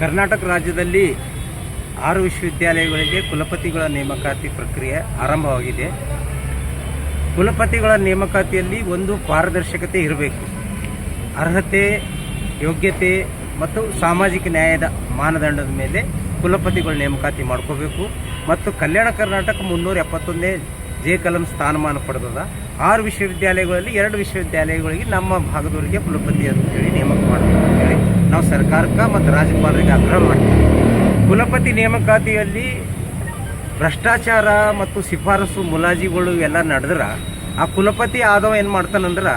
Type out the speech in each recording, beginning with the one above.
ಕರ್ನಾಟಕ ರಾಜ್ಯದಲ್ಲಿ ಆರು ವಿಶ್ವವಿದ್ಯಾಲಯಗಳಿಗೆ ಕುಲಪತಿಗಳ ನೇಮಕಾತಿ ಪ್ರಕ್ರಿಯೆ ಆರಂಭವಾಗಿದೆ. ಕುಲಪತಿಗಳ ನೇಮಕಾತಿಯಲ್ಲಿ ಒಂದು ಪಾರದರ್ಶಕತೆ ಇರಬೇಕು. ಅರ್ಹತೆ, ಯೋಗ್ಯತೆ ಮತ್ತು ಸಾಮಾಜಿಕ ನ್ಯಾಯದ ಮಾನದಂಡದ ಮೇಲೆ ಕುಲಪತಿಗಳ ನೇಮಕಾತಿ ಮಾಡ್ಕೋಬೇಕು. ಮತ್ತು ಕಲ್ಯಾಣ ಕರ್ನಾಟಕ ಮುನ್ನೂರ ಎಪ್ಪತ್ತೊಂದನೇ ಜೆ ಕಲಂ ಸ್ಥಾನಮಾನ ಪಡೆದದ ಆರು ವಿಶ್ವವಿದ್ಯಾಲಯಗಳಲ್ಲಿ ಎರಡು ವಿಶ್ವವಿದ್ಯಾಲಯಗಳಿಗೆ ನಮ್ಮ ಭಾಗದವರಿಗೆ ಕುಲಪತಿ ಅಂತ ಹೇಳಿ ನಾವು ಸರ್ಕಾರಕ್ಕೆ ಮತ್ತು ರಾಜ್ಯಪಾಲರಿಗೆ ಆಗ್ರಹ ಮಾಡ್ತೀವಿ. ಕುಲಪತಿ ನೇಮಕಾತಿಯಲ್ಲಿ ಭ್ರಷ್ಟಾಚಾರ ಮತ್ತು ಶಿಫಾರಸು ಮುಲಾಜಿಗಳು ಎಲ್ಲ ನಡೆದ್ರೆ ಆ ಕುಲಪತಿ ಆದವ ಏನು ಮಾಡ್ತಾನಂದ್ರೆ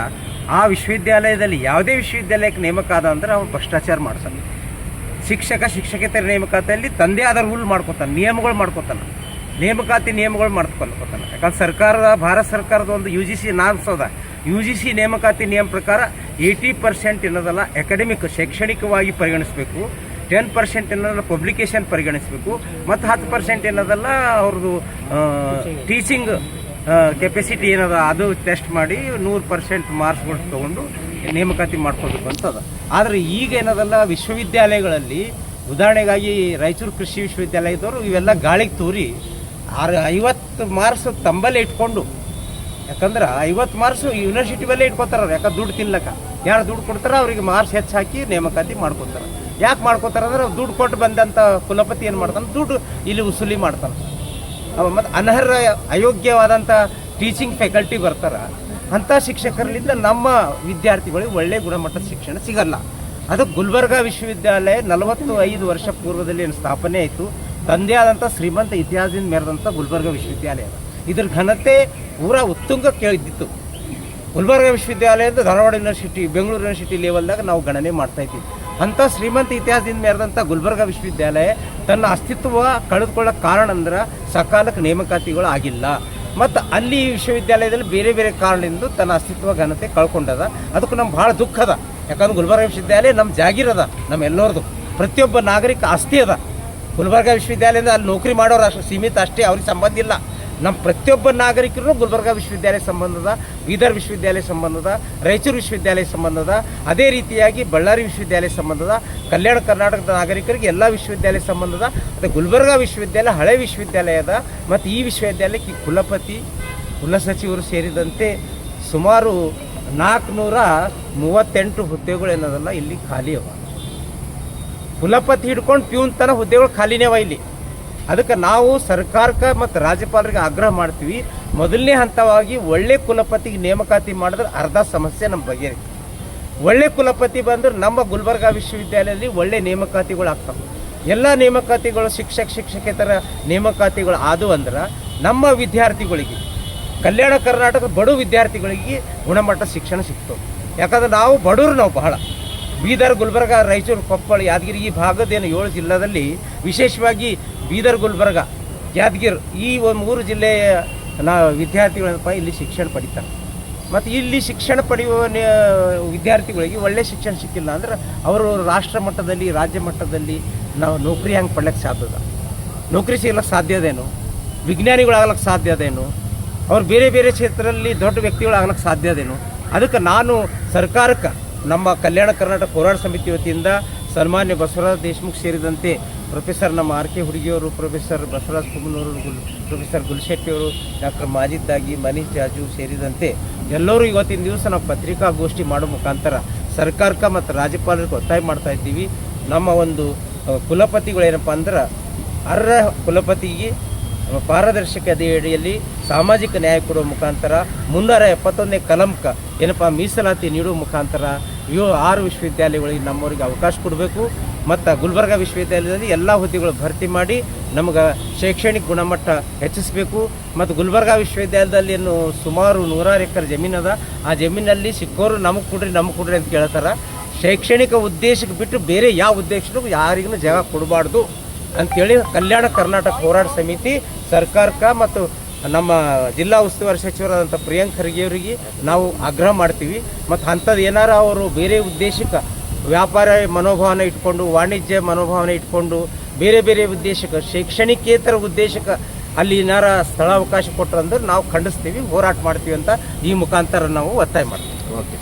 ಆ ವಿಶ್ವವಿದ್ಯಾಲಯದಲ್ಲಿ ಯಾವುದೇ ವಿಶ್ವವಿದ್ಯಾಲಯಕ್ಕೆ ನೇಮಕ ಆದ ಅಂದ್ರೆ ಅವ್ನು ಭ್ರಷ್ಟಾಚಾರ ಮಾಡ್ತಾನೆ. ಶಿಕ್ಷಕ, ಶಿಕ್ಷಕೇತರ ನೇಮಕಾತಿಯಲ್ಲಿ ತಂದೆ ಆದ ರೂಲ್ ಮಾಡ್ಕೊತಾನೆ, ನಿಯಮಗಳು ಮಾಡ್ಕೊತಾನೆ. ನೇಮಕಾತಿ ನಿಯಮಗಳು ಮಾಡ್ಕೊತಾನೆ. ಯಾಕಂದ್ರೆ ಸರ್ಕಾರದ ಭಾರತ ಸರ್ಕಾರದ ಒಂದು ಯು ಜಿ ಸಿ ನಾರ್ಮ್ಸ್ ಅದ. ಯು ಜಿ ಸಿ ನೇಮಕಾತಿ ನಿಯಮ ಪ್ರಕಾರ ಏಯ್ಟಿ ಪರ್ಸೆಂಟ್ ಏನದಲ್ಲ ಅಕಾಡೆಮಿಕ್ ಶೈಕ್ಷಣಿಕವಾಗಿ ಪರಿಗಣಿಸಬೇಕು ಟೆನ್ ಪರ್ಸೆಂಟ್ ಏನದಲ್ಲ ಪಬ್ಲಿಕೇಶನ್ ಪರಿಗಣಿಸಬೇಕು, ಮತ್ತು ಹತ್ತು ಪರ್ಸೆಂಟ್ ಏನದಲ್ಲ ಅವ್ರದ್ದು ಟೀಚಿಂಗ್ ಕೆಪಾಸಿಟಿ ಏನದ ಅದು ಟೆಸ್ಟ್ ಮಾಡಿ ನೂರು ಪರ್ಸೆಂಟ್ ಮಾರ್ಕ್ಸ್ಗಳು ತೊಗೊಂಡು ನೇಮಕಾತಿ ಮಾಡ್ಕೋಬೇಕು ಅಂತದ. ಆದರೆ ಈಗ ಏನದಲ್ಲ ವಿಶ್ವವಿದ್ಯಾಲಯಗಳಲ್ಲಿ, ಉದಾಹರಣೆಗಾಗಿ ರಾಯಚೂರು ಕೃಷಿ ವಿಶ್ವವಿದ್ಯಾಲಯದವರು ಇವೆಲ್ಲ ಗಾಳಿಗೆ ತೂರಿ ಆರು ಐವತ್ತು ಮಾರ್ಕ್ಸ್ ತಂಬಲ್ಲಿ ಇಟ್ಕೊಂಡು ಯಾಕಂದ್ರೆ ಐವತ್ತು ಮಾರ್ಕ್ಸ್ ಯೂನಿವರ್ಸಿಟಿ ಮೇಲೆ ಇಟ್ಕೋತಾರ ಯಾಕಂದ್ರೆ ದುಡ್ಡು ತಿನ್ಲಕ್ಕ. ಯಾರು ದುಡ್ಡು ಕೊಡ್ತಾರ ಅವ್ರಿಗೆ ಮಾರ್ಕ್ಸ್ ಹೆಚ್ಚು ಹಾಕಿ ನೇಮಕಾತಿ ಮಾಡ್ಕೊತಾರೆ. ಯಾಕೆ ಮಾಡ್ಕೋತಾರ ಅಂದ್ರೆ ದುಡ್ಡು ಕೊಟ್ಟು ಬಂದಂಥ ಕುಲಪತಿ ಏನು ಮಾಡ್ತಾನೆ? ದುಡ್ಡು ಇಲ್ಲಿ ವಸೂಲಿ ಮಾಡ್ತಾನೆ. ಅವ ಮತ್ತು ಅನರ್ಹ ಅಯೋಗ್ಯವಾದಂಥ ಟೀಚಿಂಗ್ ಫ್ಯಾಕಲ್ಟಿ ಬರ್ತಾರ. ಅಂಥ ಶಿಕ್ಷಕರಲ್ಲಿಂದ ನಮ್ಮ ವಿದ್ಯಾರ್ಥಿಗಳಿಗೆ ಒಳ್ಳೆಯ ಗುಣಮಟ್ಟದ ಶಿಕ್ಷಣ ಸಿಗಲ್ಲ. ಅದು ಗುಲ್ಬರ್ಗ ವಿಶ್ವವಿದ್ಯಾಲಯ ನಲವತ್ತು ಐದು ವರ್ಷ ಪೂರ್ವದಲ್ಲಿ ಏನು ಸ್ಥಾಪನೆ ಆಯಿತು. ತಂದೆ ಆದಂಥ ಶ್ರೀಮಂತ ಇತಿಹಾಸದಿಂದ ಮೆರೆದಂಥ ಗುಲ್ಬರ್ಗ ವಿಶ್ವವಿದ್ಯಾಲಯ. ಇದ್ರ ಘನತೆ ಪೂರ ಉತ್ತುಂಗ ಕೇಳಿದ್ದಿತ್ತು. ಗುಲ್ಬರ್ಗ ವಿಶ್ವವಿದ್ಯಾಲಯದ ಧಾರವಾಡ ಯೂನಿವರ್ಸಿಟಿ ಬೆಂಗಳೂರು ಯೂನಿವರ್ಸಿಟಿ ಲೆವೆಲ್ದಾಗ ನಾವು ಗಣನೆ ಮಾಡ್ತಾ ಇದ್ದೀವಿ ಅಂಥ ಶ್ರೀಮಂತ ಇತಿಹಾಸದಿಂದ ಮೇರೆದಂಥ ಗುಲ್ಬರ್ಗ ವಿಶ್ವವಿದ್ಯಾಲಯ ತನ್ನ ಅಸ್ತಿತ್ವ ಕಳೆದುಕೊಳ್ಳೋಕೆ ಕಾರಣ ಅಂದ್ರೆ ಸಕಾಲಕ್ಕೆ ನೇಮಕಾತಿಗಳು ಆಗಿಲ್ಲ. ಮತ್ತು ಅಲ್ಲಿ ವಿಶ್ವವಿದ್ಯಾಲಯದಲ್ಲಿ ಬೇರೆ ಬೇರೆ ಕಾರಣದಿಂದ ತನ್ನ ಅಸ್ತಿತ್ವ ಘನತೆ ಕಳ್ಕೊಂಡದ. ಅದಕ್ಕೆ ನಮ್ಗೆ ಭಾಳ ದುಃಖ ಅದ. ಯಾಕಂದ್ರೆ ಗುಲ್ಬರ್ಗ ವಿಶ್ವವಿದ್ಯಾಲಯ ನಮ್ಮ ಜಾಗಿರದ ನಮ್ಮ ಎಲ್ಲರದು. ಪ್ರತಿಯೊಬ್ಬ ನಾಗರಿಕ ಆಸ್ತಿ ಅದ. ಗುಲ್ಬರ್ಗ ವಿಶ್ವವಿದ್ಯಾಲಯದಿಂದ ಅಲ್ಲಿ ನೌಕರಿ ಮಾಡೋರು ಅಷ್ಟು ಸೀಮಿತ ಅಷ್ಟೇ, ಅವ್ರಿಗೆ ಸಂಬಂಧ ಇಲ್ಲ. ನಮ್ಮ ಪ್ರತಿಯೊಬ್ಬ ನಾಗರಿಕರು ಗುಲ್ಬರ್ಗ ವಿಶ್ವವಿದ್ಯಾಲಯ ಸಂಬಂಧದ, ಬೀದರ್ ವಿಶ್ವವಿದ್ಯಾಲಯ ಸಂಬಂಧದ, ರಾಯಚೂರು ವಿಶ್ವವಿದ್ಯಾಲಯ ಸಂಬಂಧದ, ಅದೇ ರೀತಿಯಾಗಿ ಬಳ್ಳಾರಿ ವಿಶ್ವವಿದ್ಯಾಲಯ ಸಂಬಂಧದ, ಕಲ್ಯಾಣ ಕರ್ನಾಟಕದ ನಾಗರಿಕರಿಗೆ ಎಲ್ಲ ವಿಶ್ವವಿದ್ಯಾಲಯ ಸಂಬಂಧದ, ಮತ್ತು ಗುಲ್ಬರ್ಗ ವಿಶ್ವವಿದ್ಯಾಲಯ, ಹಳೆ ವಿಶ್ವವಿದ್ಯಾಲಯದ, ಮತ್ತು ಈ ವಿಶ್ವವಿದ್ಯಾಲಯಕ್ಕೆ ಕುಲಪತಿ ಕುಲಸಚಿವರು ಸೇರಿದಂತೆ ಸುಮಾರು ನಾಲ್ಕುನೂರ ಮೂವತ್ತೆಂಟು ಹುದ್ದೆಗಳು ಏನದಲ್ಲ ಇಲ್ಲಿ ಖಾಲಿ ಅವ ಕುಲಪತಿ ಹಿಡ್ಕೊಂಡು ಪ್ಯೂನ್ ತನ ಹುದ್ದೆಗಳು ಖಾಲಿನೇ ಇಲ್ಲಿ. ಅದಕ್ಕೆ ನಾವು ಸರ್ಕಾರಕ್ಕೆ ಮತ್ತು ರಾಜ್ಯಪಾಲರಿಗೆ ಆಗ್ರಹ ಮಾಡ್ತೀವಿ. ಮೊದಲನೇ ಹಂತವಾಗಿ ಒಳ್ಳೆ ಕುಲಪತಿಗೆ ನೇಮಕಾತಿ ಮಾಡಿದ್ರೆ ಅರ್ಧ ಸಮಸ್ಯೆ ನಮ್ಮ ಬಗ್ಗೆ ಒಳ್ಳೆ ಕುಲಪತಿ ಬಂದ್ರೆ ನಮ್ಮ ಗುಲ್ಬರ್ಗಾ ವಿಶ್ವವಿದ್ಯಾಲಯದಲ್ಲಿ ಒಳ್ಳೆ ನೇಮಕಾತಿಗಳು ಆಗ್ತವೆ. ಎಲ್ಲ ನೇಮಕಾತಿಗಳು ಶಿಕ್ಷಕ, ಶಿಕ್ಷಕೇತರ ನೇಮಕಾತಿಗಳು ಆದವು ಅಂದ್ರೆ ನಮ್ಮ ವಿದ್ಯಾರ್ಥಿಗಳಿಗೆ, ಕಲ್ಯಾಣ ಕರ್ನಾಟಕದ ಬಡ ವಿದ್ಯಾರ್ಥಿಗಳಿಗೆ ಗುಣಮಟ್ಟ ಶಿಕ್ಷಣ ಸಿಗ್ತವೆ. ಯಾಕಂದ್ರೆ ನಾವು ಬಡವರು ನಾವು ಬಹಳ. ಬೀದರ್, ಗುಲ್ಬರ್ಗ, ರಾಯಚೂರು, ಕೊಪ್ಪಳ, ಯಾದಗಿರಿ ಈ ಭಾಗದೇನು ಏಳು ಜಿಲ್ಲಾದಲ್ಲಿ ವಿಶೇಷವಾಗಿ ಬೀದರ್ ಗುಲ್ಬರ್ಗ, ಯಾದಗಿರ್, ಈ ಮೂರು ಜಿಲ್ಲೆಯ ನಾ ವಿದ್ಯಾರ್ಥಿಗಳಪ್ಪ ಇಲ್ಲಿ ಶಿಕ್ಷಣ ಪಡಿತಾರೆ. ಮತ್ತು ಇಲ್ಲಿ ಶಿಕ್ಷಣ ಪಡೆಯುವ ವಿದ್ಯಾರ್ಥಿಗಳಿಗೆ ಒಳ್ಳೆಯ ಶಿಕ್ಷಣ ಸಿಕ್ಕಿಲ್ಲ ಅಂದ್ರೆ ಅವರು ರಾಷ್ಟ್ರ ಮಟ್ಟದಲ್ಲಿ, ರಾಜ್ಯ ಮಟ್ಟದಲ್ಲಿ ನಾವು ನೌಕರಿ ಹೆಂಗೆ ಪಡ್ಲಿಕ್ಕೆ ಸಾಧ್ಯದ ನೌಕರಿ ಸಿಗ್ಲಿಕ್ಕೆ ಸಾಧ್ಯದೇನು ವಿಜ್ಞಾನಿಗಳಾಗ್ಲಿಕ್ಕೆ ಸಾಧ್ಯದೇನು ಅವ್ರು ಬೇರೆ ಬೇರೆ ಕ್ಷೇತ್ರದಲ್ಲಿ ದೊಡ್ಡ ವ್ಯಕ್ತಿಗಳಾಗ್ಲಿಕ್ಕೆ ಸಾಧ್ಯದೇನು ಅದಕ್ಕೆ ನಾನು ಸರ್ಕಾರಕ್ಕೆ ನಮ್ಮ ಕಲ್ಯಾಣ ಕರ್ನಾಟಕ ಹೋರಾಟ ಸಮಿತಿ ವತಿಯಿಂದ ಸನ್ಮಾನ್ಯ ಬಸವರಾಜ್ ದೇಶಮುಖ್ ಸೇರಿದಂತೆ ಪ್ರೊಫೆಸರ್ ನಮ್ಮ ಆರ್ ಕೆ ಹುಡುಗಿಯವರು, ಪ್ರೊಫೆಸರ್ ಬಸವರಾಜ್ ಕುಮ್ಮನವರು, ಗುಲ್, ಪ್ರೊಫೆಸರ್ ಗುಲ್ಶೆಟ್ಟಿಯವರು, ಡಾಕ್ಟರ್ ಮಾಜಿದ್ದಾಗಿ ಮನೀಶ್ ಜಾಜು ಸೇರಿದಂತೆ ಎಲ್ಲರೂ ಇವತ್ತಿನ ದಿವಸ ನಾವು ಪತ್ರಿಕಾಗೋಷ್ಠಿ ಮಾಡೋ ಮುಖಾಂತರ ಸರ್ಕಾರಕ್ಕೆ ಮತ್ತು ರಾಜ್ಯಪಾಲರಿಗೆ ಒತ್ತಾಯ ಮಾಡ್ತಾ ಇದ್ದೀವಿ. ನಮ್ಮ ಒಂದು ಕುಲಪತಿಗಳೇನಪ್ಪ ಅಂದ್ರೆ ಅರ್ಹ ಕುಲಪತಿಗೆ ಪಾರದರ್ಶಕತೆ ಅಡಿಯಲ್ಲಿ ಸಾಮಾಜಿಕ ನ್ಯಾಯ ಕೊಡುವ ಮುಖಾಂತರ ಮುನ್ನೂರ ಎಪ್ಪತ್ತೊಂದನೇ ಕಲಂಕ, ಏನಪ್ಪ, ಮೀಸಲಾತಿ ನೀಡುವ ಮುಖಾಂತರ ಇವು ಆರು ವಿಶ್ವವಿದ್ಯಾಲಯಗಳಿಗೆ ನಮ್ಮವರಿಗೆ ಅವಕಾಶ ಕೊಡಬೇಕು. ಮತ್ತು ಗುಲ್ಬರ್ಗ ವಿಶ್ವವಿದ್ಯಾಲಯದಲ್ಲಿ ಎಲ್ಲ ಹುದ್ದೆಗಳು ಭರ್ತಿ ಮಾಡಿ ನಮಗೆ ಶೈಕ್ಷಣಿಕ ಗುಣಮಟ್ಟ ಹೆಚ್ಚಿಸಬೇಕು. ಮತ್ತು ಗುಲ್ಬರ್ಗ ವಿಶ್ವವಿದ್ಯಾಲಯದಲ್ಲಿ ಏನು ಸುಮಾರು ನೂರಾರು ಎಕರೆ ಜಮೀನದ ಆ ಜಮೀನಲ್ಲಿ ಸಿಕ್ಕೋರು ನಮಗೆ ಕೊಡ್ರಿ ನಮಗೆ ಕೊಡ್ರಿ ಅಂತ ಕೇಳ್ತಾರೆ. ಶೈಕ್ಷಣಿಕ ಉದ್ದೇಶಕ್ಕೆ ಬಿಟ್ಟು ಬೇರೆ ಯಾವ ಉದ್ದೇಶಕ್ಕೂ ಯಾರಿಗೂ ಜಾಗ ಕೊಡಬಾರ್ದು. ಅಂತೇಳಿ ಕಲ್ಯಾಣ ಕರ್ನಾಟಕ ಹೋರಾಟ ಸಮಿತಿ ಸರ್ಕಾರಕ್ಕೆ ಮತ್ತು ನಮ್ಮ ಜಿಲ್ಲಾ ಉಸ್ತುವಾರಿ ಸಚಿವರಾದಂಥ ಪ್ರಿಯಾಂಕ್ ಖರ್ಗೆ ಅವರಿಗೆ ನಾವು ಆಗ್ರಹ ಮಾಡ್ತೀವಿ. ಮತ್ತು ಅಂಥದ್ದು ಏನಾರ ಅವರು ಬೇರೆ ಉದ್ದೇಶಕ್ಕೆ ವ್ಯಾಪಾರ ಮನೋಭಾವನೆ ಇಟ್ಕೊಂಡು, ವಾಣಿಜ್ಯ ಮನೋಭಾವನೆ ಇಟ್ಕೊಂಡು, ಬೇರೆ ಬೇರೆ ಉದ್ದೇಶಕ್ಕೆ, ಶೈಕ್ಷಣಿಕೇತರ ಉದ್ದೇಶಕ್ಕೆ ಅಲ್ಲಿ ಏನಾರ ಸ್ಥಳಾವಕಾಶ ಕೊಟ್ಟರಂದ್ರೆ ನಾವು ಖಂಡಿಸ್ತೀವಿ, ಹೋರಾಟ ಮಾಡ್ತೀವಿ ಅಂತ ಈ ಮುಖಾಂತರ ನಾವು ಒತ್ತಾಯ ಮಾಡ್ತೀವಿ. ಓಕೆ.